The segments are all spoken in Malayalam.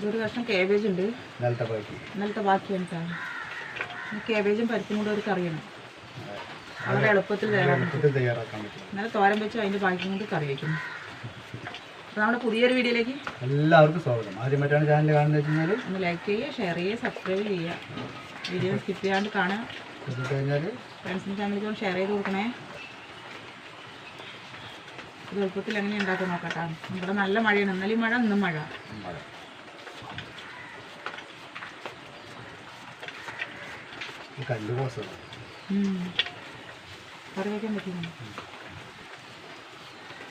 ഇതൊരു കഷ്ണം കേബേജ് ഉണ്ട്. ഇന്നലത്തെ ബാക്കി. ഈ കേബേജും പരിപ്പും കൂടെ ഒരു കറിയാണ്. വളരെ എളുപ്പത്തിൽ പറ്റും. ഇന്നലെ തോരൻ വെച്ച് അതിന്റെ ബാക്കി കൊണ്ട് കറി വയ്ക്കുന്നു അപ്പോൾ നമ്മുടെ പുതിയൊരു വീഡിയോയിലേക്ക് എല്ലാവർക്കും സ്വാഗതം. ആദ്യമായിട്ടാണ് ചാനൽ കാണുന്നത് വെച്ച് ഒന്ന് ലൈക്ക് ചെയ്യുക ഷെയർ ചെയ്യുക സബ്സ്ക്രൈബ് ചെയ്യുക. വീഡിയോ സ്കിപ്പ് ചെയ്യാണ്ട് കാണുക. കഴിഞ്ഞാൽ ഫ്രണ്ട്സിനും ഫാമിലിക്കും ഷെയർ ചെയ്ത് കൊടുക്കണേ. ഇത് എളുപ്പത്തിൽ എങ്ങനെ ഉണ്ടാക്കി നോക്കട്ടാ ഇവിടെ നല്ല മഴയാണ്. ഇന്നലെയും മഴ ഇന്നും മഴ മഴ ഈ കല്ല് ഉം. കറി വയ്ക്കാൻ പറ്റുന്നു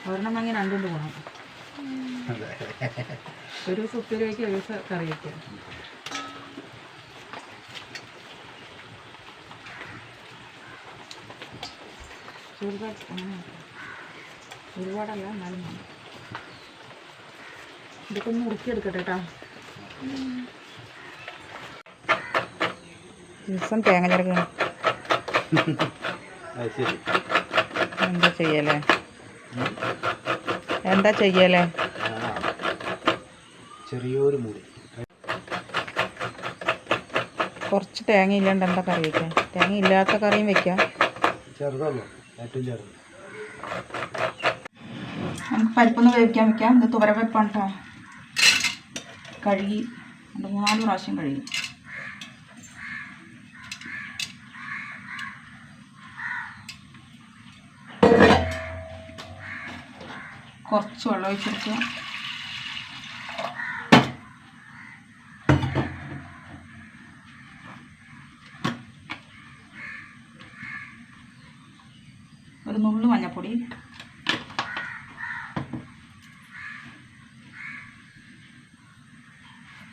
ഒരെണ്ണം വാങ്ങി രണ്ടുകൊണ്ട് പോകണം അതെ. ഒരു ദിവസം ഉപ്പേരി വയ്ക്കുക ഒരു ദിവസം കറി വയ്ക്കുക ആക്കാം. ഒരുപാടല്ല എന്നാലും ഇതൊക്കെ ഒന്ന് ഉറുക്കിയെടുക്കട്ടെ കേട്ടോ. ദിവസം തേങ്ങ ചേർക്കണം അത് എന്താ ചെയ്യലേ? എന്താ ചെയ്യലേ? ചെറിയൊരു മുറി കുറച്ച് തേങ്ങ ഇല്ലാണ്ട് എന്താ കറി വയ്ക്കാം തേങ്ങ ഇല്ലാത്ത കറിയും വെക്കാം. ചെറുതല്ലോ ഏറ്റവും ചെറുത്. നമുക്ക് പരിപ്പൊന്ന് വേവിക്കാൻ വെക്കാം. ഇത് തുവരപ്പരിപ്പാണ് കേട്ടോ കഴുകി രണ്ട് മൂന്നാൽ പ്രാവശ്യം കഴുകി. കുറച്ച് വെള്ളം ഒഴിച്ചെടുക്കുക. ഒരു നുള്ളു മഞ്ഞൾപ്പൊടി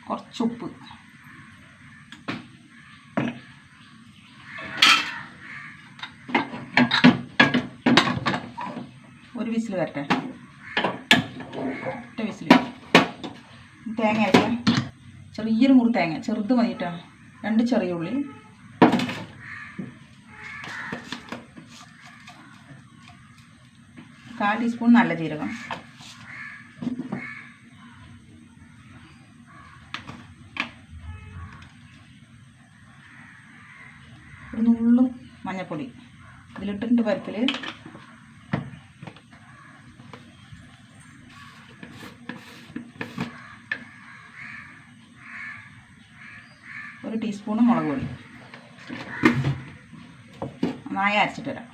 കുറച്ച് ഉപ്പ്. ഒരു വിസിൽ വരട്ടെ. ഒറ്റ തേങ്ങ അരയ്ക്കാം ചെറിയൊരു മുറി തേങ്ങ. ചെറുത് മതിയിട്ടാ രണ്ട് ചെറിയ ഉള്ളി. കാൽ ടീസ്പൂൺ നല്ല ജീരകം. ഒരു നുള്ളും മഞ്ഞൾപ്പൊടി ഇതിലിട്ടിട്ടുണ്ട് പരിപ്പിൽ ഒരു ടീസ്പൂണ് മുളക് പൊടി. നന്നായി അരച്ചിട്ട് വരാം.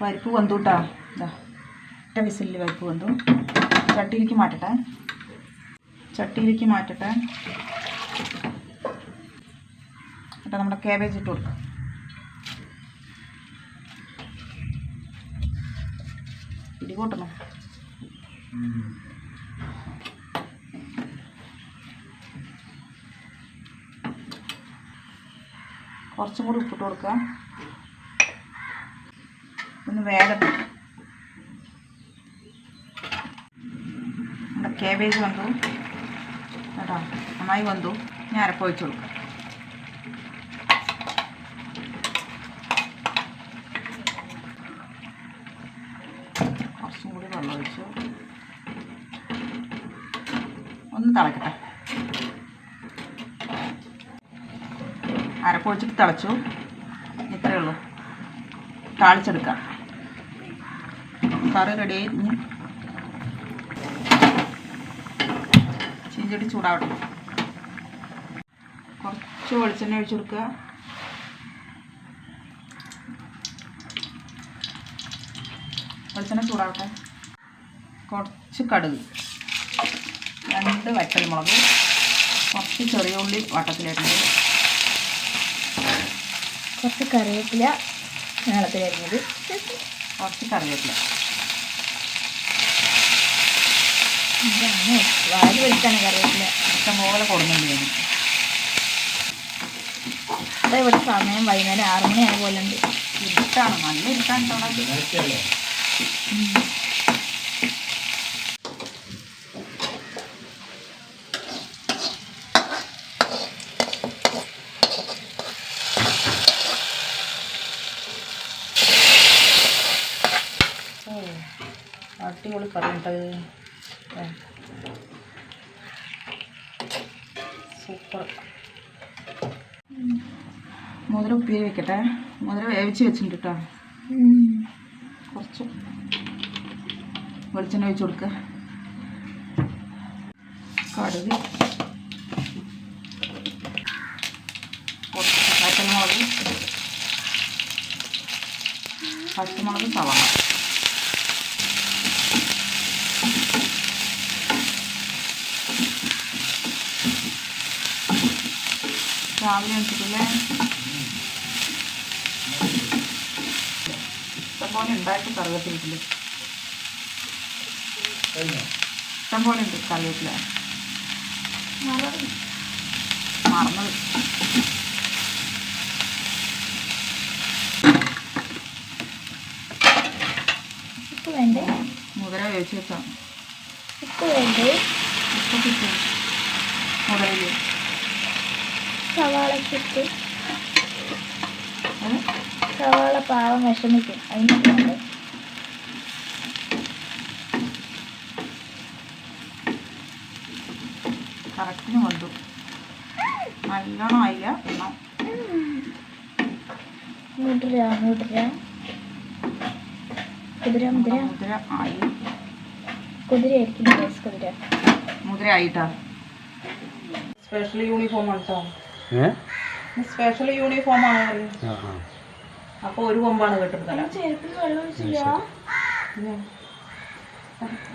പരിപ്പ് വന്നു കേട്ടോ ഇതാ ഒറ്റ വിസിലിൽ പരിപ്പ് വന്നു ചട്ടിയിലേക്ക് മാറ്റട്ടെ. ചട്ടിയിലേക്ക് മാറ്റട്ടെ. എന്നിട്ട് നമ്മുടെ കാബേജ് ഇട്ട് കൊടുക്കാം. പിടികൂട്ടണം കുറച്ചും കൂടി ഉപ്പിട്ട് കൊടുക്കുക. ഒന്ന് വേഗം. നമ്മുടെ കേബേജ് വന്നു. കേട്ടോ? നന്നായി വന്നു. ഞാൻ അരപ്പൊഴിച്ച് കൊടുക്കാം. കുറച്ചും കൂടി വെള്ളം ഒഴിച്ചു. ഒന്ന് തിളക്കട്ടെ. അരപ്പൊഴിച്ചിട്ട് തിളച്ചു. ഇത്രയേ ഉള്ളൂ. താളിച്ചെടുക്കാം. കറി റെഡി ആയി. ഇനി ചീഞ്ചട്ടി ചൂടാവട്ടെ. കുറച്ച് വെളിച്ചെണ്ണ ഒഴിച്ചു കൊടുക്കുക വെളിച്ചെണ്ണ ചൂടാവട്ടെ. കുറച്ച് കടുക്. രണ്ട് വറ്റൽമുളക്. കുറച്ച് ചെറിയ ഉള്ളി വട്ടത്തിലിടുന്നത് കുറച്ച് കറിവേപ്പില നീളത്തിലരിഞ്ഞത് കുറച്ച് കറിവേപ്പില. ഇതാണ് വാരി വെളുത്താണ് കറിവേപ്പില. ഇഷ്ടംപോലെ കൊടുക്കുന്നുണ്ട് ഞാൻ ഇവിടെ ഇവിടെ സമയം വൈകുന്നേരം ആറ് മണി ആയ പോലെ ഉണ്ട്. ഇരുട്ടാണ്. നല്ല ഇരുട്ടാണ് അവിടെ ഉണ്ടത് സൂപ്പർ. മുതിര ഉപ്പേരി വെക്കട്ടെ. മുതിര വേവിച്ച് വെച്ചിട്ടുണ്ട് കേട്ടോ കുറച്ച് വെളിച്ചെണ്ണ ഒഴിച്ച് കൊടുക്കുക കടുക്. കുറച്ച് പച്ചമുളക്. പച്ചമുളക് സവാള. രാവിലെ എടുത്തിട്ടില്ലേ? ഇഷ്ടംപോലെ ഉണ്ടായിട്ട് കറിവേപ്പിലിട്ടില്ല ഇഷ്ടംപോലെ ഉണ്ട് കറിവേപ്പില. മറന്നത്. ഉപ്പ് വേണ്ടേ? മുതല വേവിച്ച് വെച്ചാൽ ഉപ്പ് വേണ്ടേ? ഉപ്പ് കിട്ടും. സവാളക്കിട്ട് സവാള പാവം വിഷമിക്കും. അതിന് കറക്റ്റിന് കൊണ്ടു. നല്ലോണം ആയില്ല എന്നാൽ മുതിര മുതിര. കുതിര മുതിര. മുതിര ആയി. കുതിരയായിരിക്കും കുതിര. ആയിട്ടാ. സ്പെഷ്യൽ യൂണിഫോം ആണ് കേട്ടോ സ്പെഷ്യൽ യൂണിഫോം ആണ് അപ്പോൾ ഒരു കൊമ്പാണ്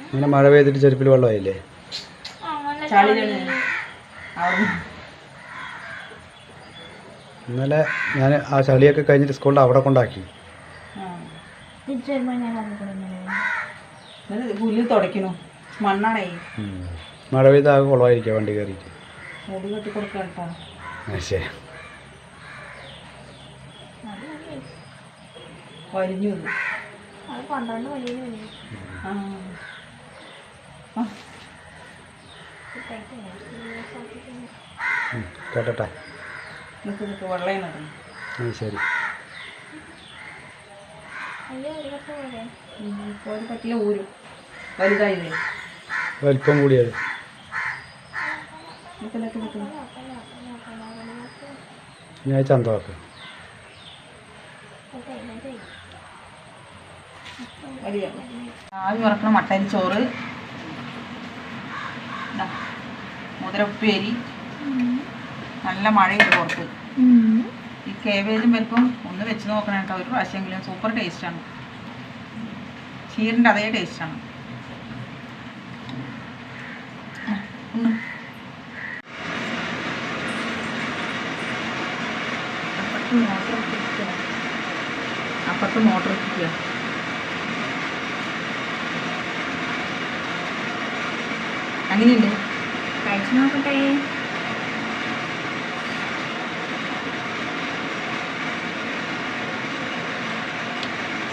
ഇങ്ങനെ മഴ പെയ്തിട്ട് ചെരുപ്പിൽ വെള്ളമായില്ലേ ഇന്നലെ ഞാൻ ആ ചളിയൊക്കെ കഴിഞ്ഞിട്ട് സ്കൂളിൽ അവിടെ കൊണ്ടാക്കി. പുല്ല് തുടയ്ക്കണു. മണ്ണാണേ. മഴ പെയ്താകെ ആകെ കുളമായിരിക്കുക വണ്ടി കയറിയിട്ട്. മുടി ശരി. വലിഞ്ഞു ഇത്. അത് പന്ത്രണ്ട്. കേട്ടട്ടെ. വെള്ളം നടന്നു. ശരി. പറ്റില്ല ഊരും. വലുതായില്ലേ വലിപ്പം കൂടിയത്. നിക്ക് ചന്തമാക്ക് വലിയ ആവി വറക്കണ മട്ടരി ചോറ്. ദാ, മുതിര ഉപ്പേരി നല്ല മഴയുണ്ട് പുറത്ത്. ഈ കേബേജും പരിപ്പും ഒന്ന് വെച്ച് നോക്കണം കേട്ടോ. ഒരു പ്രാവശ്യമെങ്കിലും സൂപ്പർ ടേസ്റ്റാണ് ചീരിന്റെ അതേ ടേസ്റ്റാണ് അപ്പുറത്ത് മോട്ടർ എത്തിക്കുക. അങ്ങനെയുണ്ട്. കഴിച്ചു നോക്കട്ടെ.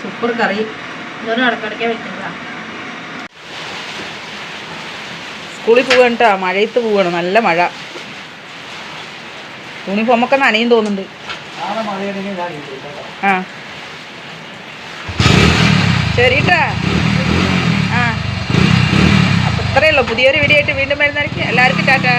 സൂപ്പർ കറി. ഇതൊരു ഇടക്കിടയ്ക്ക് വെക്കുന്നതാ. സ്കൂളിൽ പോവാണ് കേട്ടോ മഴയത്ത് പോവാണ്. നല്ല മഴ. യൂണിഫോമൊക്കെ നനയും തോന്നുന്നുണ്ട്. ആ. ശരിട്ടാ. ആ. അപ്പം ഇത്രയേ ഉള്ളൂ. പുതിയൊരു വീഡിയോ ആയിട്ട് വീണ്ടും വരുന്നതായിരിക്കും എല്ലാവർക്കും ടാറ്റാ.